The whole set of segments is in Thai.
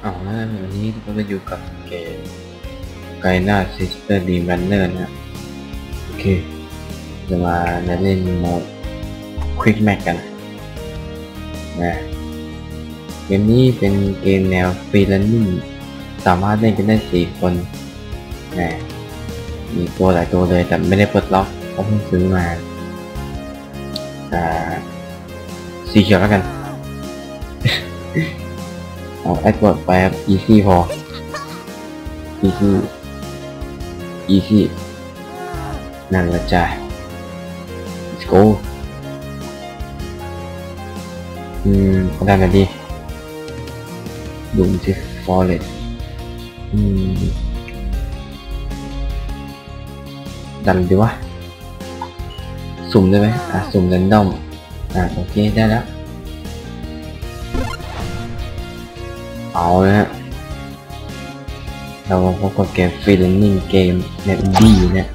เอาละวันนี้เราก็อยู่กับเกมไกน่าซิสเตอร์ดีรันเนอร์นะฮะโอเค จะมาเล่นโหมดควิกแม็กกันนะเกมนี้เป็นเกมแนวฟรีแลนซ์สามารถเล่นกันได้สี่คนนะมีตัวหลายตัวเลยแต่ไม่ได้ปลดล็อกเพราะเพิ่งซื้อมาอ่าสีเขียวแล้วกัน เอาแอดเวิร์ดไปครับ easy พอ easy easy นั่นละจ้ะ let's go อืมเอาได้มาดิดูมที่ forest อืม ดันดีวะ สุ่มได้ไหมอะ สุ่ม r รนดอม อะ โอเค ได้แล้ว เอาละฮะเรามาพบกับเกมฟรีแลนนิ่งเกมในดีเนี่ย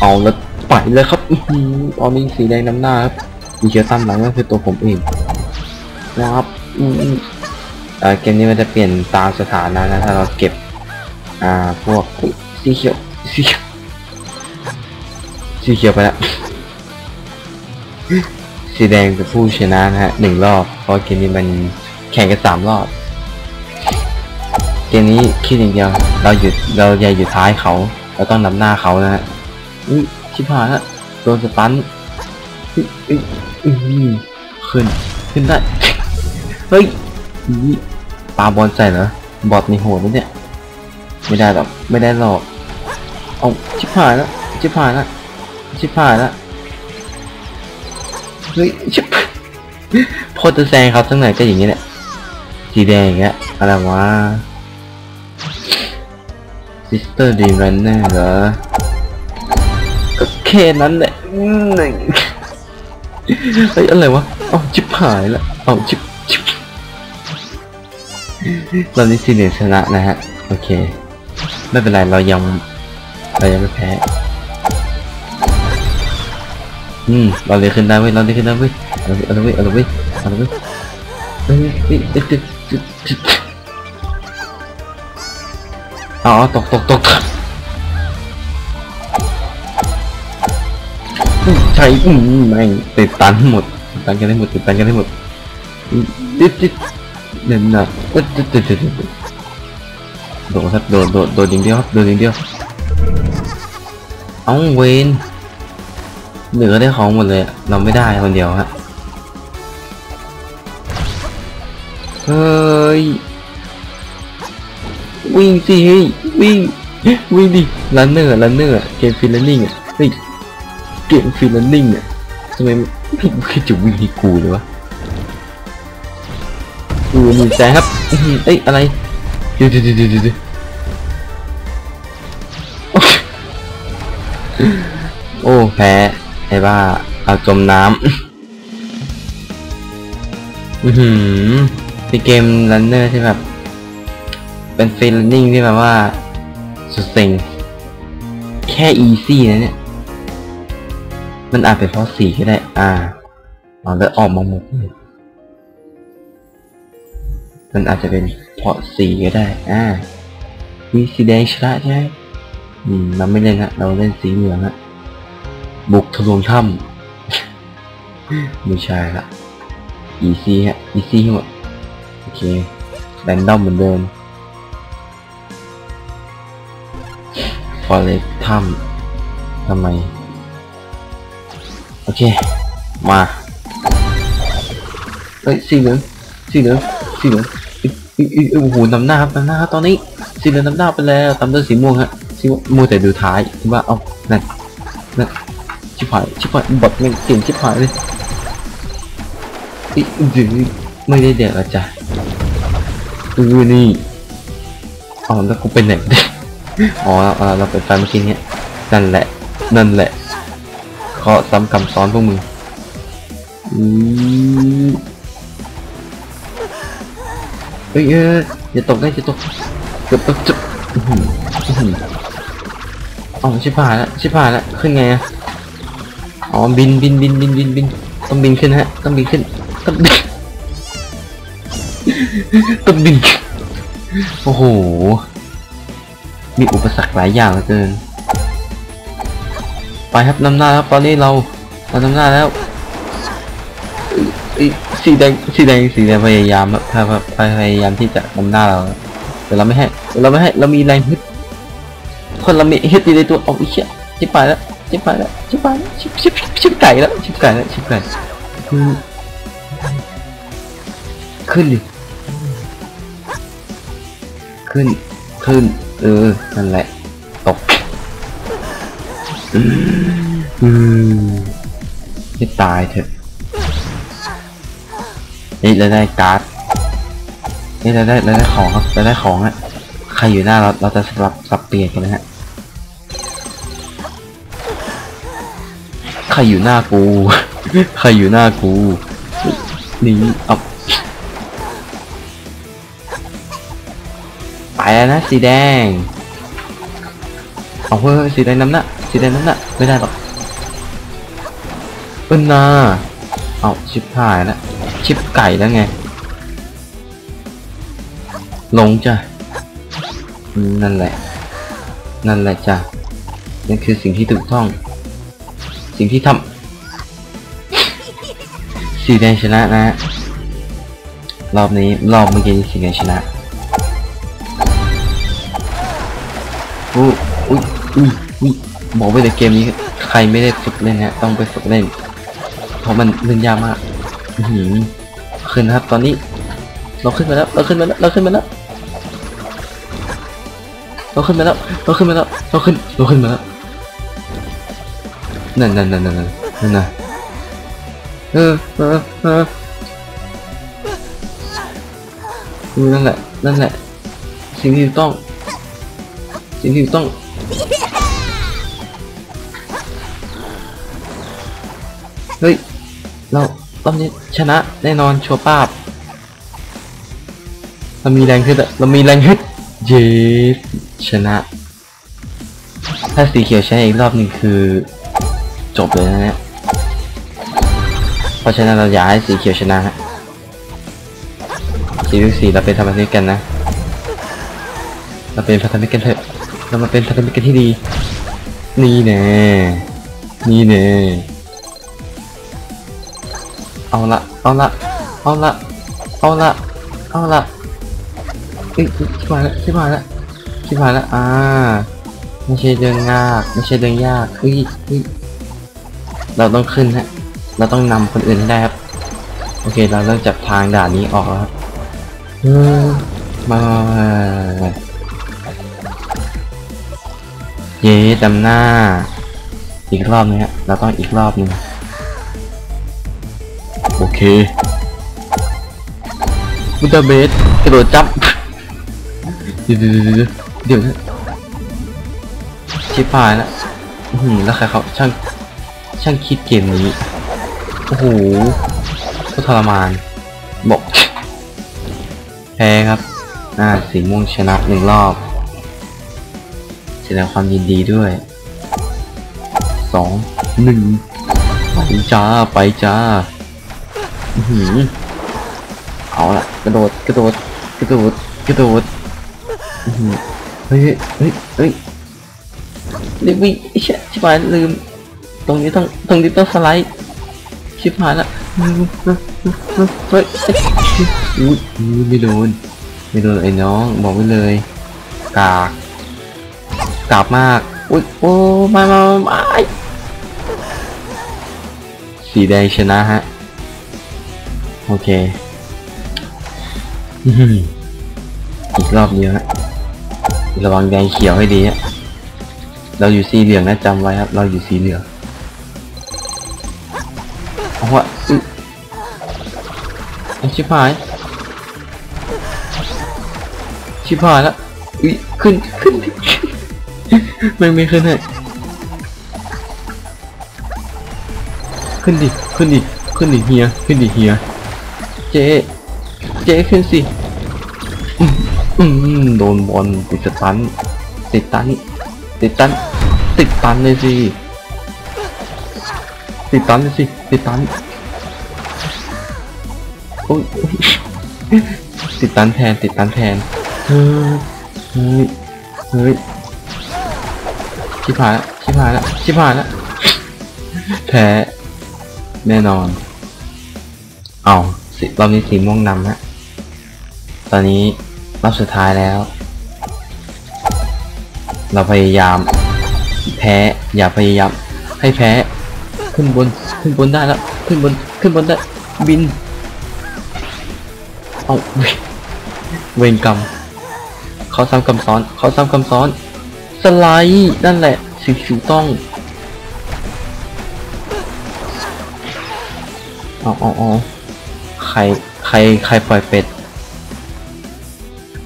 เอาแล้วไปเลยครับออหือตอนนี้สีแดงน้ำหน้าครับมีเขียวตามหลังก็คือตัวผมเองนะครับอืมเกมนี้มันจะเปลี่ยนตามสถานะนะถ้าเราเก็บ อ่าพวกสีเขียวสีเขียวสีเขียวไปแล้วสีแดงเป็นผู้ชนะนะฮะหนึ่งรอบเพราะเกมนี้มัน แข่งกันสามรอบ เกมนี้คิดอย่างเดียว เราหยุดเราอย่าอยู่ท้ายเขา เราต้องนำหน้าเขานะฮะอุ้ยชิบหายละโดนสตันอุ๊ยอุ๊ยอุ๊ยขึ้น ขึ้นได้ เฮ้ยปาบอลใส่เหรอบอทในโหดนะเนี่ย ไม่ได้หรอก ไม่ได้หรอกเอาชิบหายแล้วชิบหายแล้วชิบหายแล้วเฮ้ยชิบโพอจะแซงเขาทั้งไหนก็อย่างนี้แหละ สีแดงเงี้ยอะไรวะ Sister Dream Runner เหรอก็แค่นั้นแหละหนึ่งเฮ้ยอะไรวะเอาชิบหายละเอาชิบชิบเรานี้สีเหลืองชนะนะฮะ โอเค ไม่เป็นไร เรายัง เรายังไม่แพ้ อืม เราเลยขึ้นได้เว้ย เราเลยขึ้นได้เว้ยเอาเลยเอาเลยเอาเลยเอาเลยเฮ้ยเฮ้ยเฮ้ย อ๋อตกตกตกอืมใช่อืมแม่ติดตันหมดติดตันกันได้หมดติดตันกันได้หมดอืมดิดดิดเด่นหนักดิดดิดดิดดิดดิดโดดครับโดดโดดโดดอย่างเดียวครับโดดอย่างเดียวเอาเวนเหนือได้ของหมดเลยเราไม่ได้คนเดียวฮะ ฮ้ย วิ่งสิเฮ้ย วิ่ง วิ่งดิลันเนอร์ลันเนอร์เกมฟิลเลนนิ่งอะเฮ้ย เกมฟิลเลนนิ่งอะทำไมไม่คิดจะวิ่งที่กูเลยวะดูมีแซครับอื้ออเอ้ย อะไรเดี๋ยวเดี๋ยวเดี๋ยวเดี๋ยวเดี๋ยวโอ้แพ้ไอ้บ้าเอาจมน้ำ อือหือ เป็นเกมรันเนอร์ที่แบบ เป็นฟีลลิ่งที่แบบว่า สุดเซ็งแค่อีซี่นะเนี่ย มันอาจเป็นเพราะสีก็ได้ อ่าเอาแล้วออกมาหมดเลยมันอาจจะเป็นเพราะสีก็ได้ อ่ามีสีแดงชนะใช่ไหมอืมเราไม่เล่นฮะ เราเล่นสีเหลืองฮะ บุกทะลวงถ้ำไม่ใช่ละ easy ฮะ easy หมด เคแรนดอมเหมือนเดิม forest ถ้ำทำไม โอเค มาเฮ้ยสีเหลืองสีเหลืองสีเหลืองอีกอีกอีกโอ้โหนำหน้าครับนำหน้าครับตอนนี้สีเหลืองนำหน้าไปแล้วตามด้วยสีม่วงฮะสีม่วงมัวแต่ดูท้ายคิดว่าเอานั่นนั่นชิบหายชิบหายบอทไม่งเก่งชิบหายเลยอีดื้อไม่ได้เด็กอะจ้ะ อือนี่อ๋อแล้วกูเป็นไหนอ๋อเราเราเปิดไฟเมื่อกี้เนี้ยนั่นแหละ นั่นแหละเคาะซ้ำกำซ้อนพวกมึงอือเฮ้ยเอ้ยอย่าตกได้อย่าตกเกือบตกจุดอ๋อชิบหายแล้วชิบหายแล้วขึ้นไงอะอ๋อบินบินบินบินบินบินต้องบินขึ้นฮะต้องบินขึ้นต้องบิน ตึบดิ่งโอ้โห มีอุปสรรคหลายอย่างเหลือเกิน ไปครับนำหน้าครับตอนนี้เราเรานำหน้าแล้วสีแดงสีแดงสีแดงพยายามครับพยพยพยายามที่จะนำหน้าเราแต่เราไม่ให้เราไม่ให้เรามีแรงฮึดคนเรามีฮึดอยู่ในตัวเอาอีกเชี่ยชิบไปแล้วชิบไปแล้วชิบไปแล้วชิบชิบชิบไก่แล้วชิบไก่แล้วชิบไก่ขึ้นดิ ขึ้น ขึ้น เออ นั่นแหละ ตกอืมให้ตายเถอะนี่เราได้การ์ดนี่เราได้เราได้ของครับเราได้ของอะใครอยู่หน้าเราเราจะสลับสลับเปลี่ยนกันนะฮะใครอยู่หน้ากู ใครอยู่หน้ากู นี่เอา ไปแล้วนะสีแดงเอาเฮ้ยสีแดงน้ำหน้าสีแดงน้ำหน้าไม่ได้หรอกเอิ้นนาเอาชิปหายแล้วชิปไก่แล้วไงลงจ้ะนั่นแหละ นั่นแหละจ้ะนั่นคือสิ่งที่ถูกต้อง สิ่งที่ทำสีแดงชนะนะ รอบนี้รอบเมื่อกี้สีแดงชนะ อุ้ยอุ้ยอุ้ยบอกไว้เลยเกมนี้ใครไม่ได้ฝึกเล่นฮะต้องไปฝึกเล่น เพราะมันเล่นยากมากหือขึ้นนะครับ ตอนนี้ เราขึ้นมาแล้ว เราขึ้นมาแล้ว เราขึ้นมาแล้ว เราขึ้นมาแล้ว เราขึ้นมาแล้ว เราขึ้น เราขึ้นมาแล้ว นั่นนั่นนั่นนั่นนั่นนั่นนะเออเออเออนั่นแหละ นั่นแหละ สิ่งที่ต้อง สิ่งที่ต้องเฮ้ย เรารอบนี้ชนะแน่นอนชัวร์ป้าบเรามีแรงขึ้นเรามีแรงขึ้นเย้ชนะ ถ้าสีเขียวชนะอีกรอบหนึ่งคือ จบเลยนะเนี่ยเพราะฉะนั้นเราอยากให้สีเขียวชนะฮะสีลูกสีเราเป็นธรรมนิกกันนะ เราเป็นพันธมิตรกันเถอะ เรามาเป็นพันธมิตรกันที่ดี นี่แน่นี่แน่เอาละเอาละเอาละเอาละเอาละเอ้ยชิบหายละชิบหายละชิบหายละอ่าไม่ใช่เรื่องยากไม่ใช่เรื่องยากเฮ้ยเฮ้ยเราต้องขึ้นฮะเราต้องนำคนอื่นได้ครับโอเคเราเริ่มจับทางด่านนี้ออกแล้วครับมา เย้จำหน้า อีกรอบนึงฮะเราต้องอีกรอบนึงโอเคมุตเบสกระโดดจับเดี๋ยวเดี๋ยวเดี๋ยวชิบหายแล้วหือแล้วใครเขาช่างช่างคิดเกมนี้ โอ้โหก็ทรมาน บอก แพ้ครับอ่าสีม่วงชนะหนึ่งรอบ ดงความยินดีด้วยสองหนึ่งไปจ้าไปจ้าอือหือเอาละกระโดดกระโดดกระโดดกระโดดอือหือเฮ้ยเฮ้ยเฮ้ยรีบวิ่งไอ้เชี่ยชิบหายลืม ตรงนี้ต้องตรงนี้ต้องสไลด์ชิบหายละเฮ้ยเฮ้ยอุ้ยอุ้ยไม่โดนไม่โดนไอ้น้องบอกไว้เลยกาก กากมาก อุ้ยโอ้มามามาไอสีแดงชนะฮะ โอเคอีกรอบเดียวฮะระวังแดงเขียวให้ดีฮะเราอยู่สีเหลืองนะจำไว้ครับ เราอยู่สีเหลืองเอาะอึเอาชิบหาย ชิบหายแล้วอุ้ยขึ้นขึ้น ไม่ไม่ขึ้นให้ขึ้นดิ ขึ้นดิ ขึ้นดิเฮีย ขึ้นดิเฮีย เจ๊เจ๊ขึ้นสิอืมอืมโดนบอลติดสตัน ติดตัน ติดตัน ติดตันเลยสิ ติดตันเลยสิ ติดตันโอ้ยโอ้ยติดตันแทน ติดตันแทน เฮ้ย เฮ้ย เฮ้ย ชิบหายละชิบหายละชิบหายละแพ้แน่นอน เอาสิรอบนี้สีม่วงนำฮะตอนนี้รอบสุดท้ายแล้ว เราพยายาม แพ้อย่าพยายามให้แพ้ขึ้นบนขึ้นบนได้แล้ว ขึ้นบนขึ้นบนได้บินเอาเวเวรกรรมเขาซ้ำคำซ้อนเขาซ้ำคำซ้อน สไลด์นั่นแหละสิ่งที่ถูกต้องเอาเอาเอาใครใครใครปล่อยเป็ด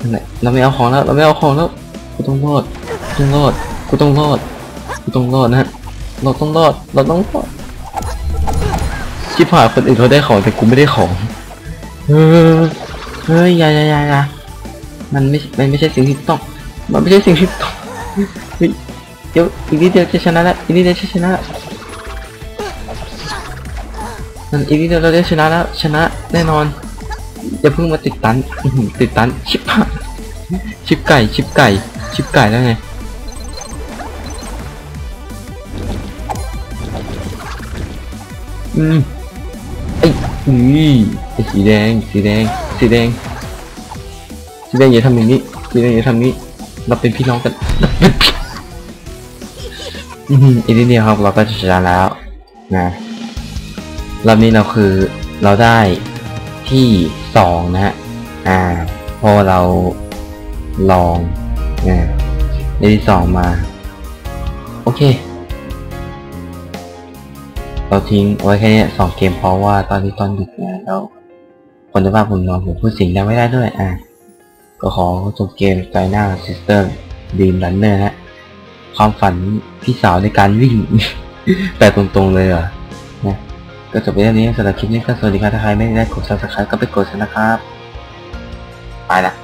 นั่นแหละเราไม่เอาของแล้วเราไม่เอาของแล้วกูต้องรอดกูต้องรอดกูต้องรอดกูต้องรอดนะเราต้องรอดเราต้องรอดชิบหายคนอื่นเขาได้ของแต่กูไม่ได้ของเออเฮ้ยยายายายามันไม่มันไม่ใช่สิ่งที่ต้อง มันไม่ใช่สิ่งที่ต้อง เฮ้ยเดี๋ยวอีกนิดเดียวจะชนะแล้วอีกนิดเดียวจะชนะล้วมันอีกนิดเดียวเราได้ชนะแล้วชนะแน่นอนอย่าเพิ่งมาติดตันติดตันชิบหายชิบไก่ชิบไก่ชิบไก่แล้วไงอืมไอ้ยไอ้สีแดงสีแดงสีแดงสีแดงอย่าทำอย่างนี้สีแดงอย่าทำนี้ เราเป็นพี่น้องกันอืมอีกนิดเดียวครับเราก็จะชนะแล้วนะรอบนี้เราคือเราได้ที่สองนะฮะอ่าเพอเราลองนะได้ที่สองมา โอเค เราทิ้งไว้แค่นี้สองเกมเพราะว่าตอนนี้ตอนดึกนะแล้วคนจะว่าผมนอนผมพูดสิ่งดังไม่ได้ด้วยอะ ก็ขอจบเกมใจหน้าซิสเตอร์ดีมรันเนอร์ฮะ ความฝันพี่สาวในการวิ่ง แต่ตรงๆเลยเหรอนะก็จบไปเรื่องนี้สำหรับคลิปนี้ก็สวัสดีครับถ้าใครไม่ได้กด subscribe ก็ไปกดซะนะครับ ไปละ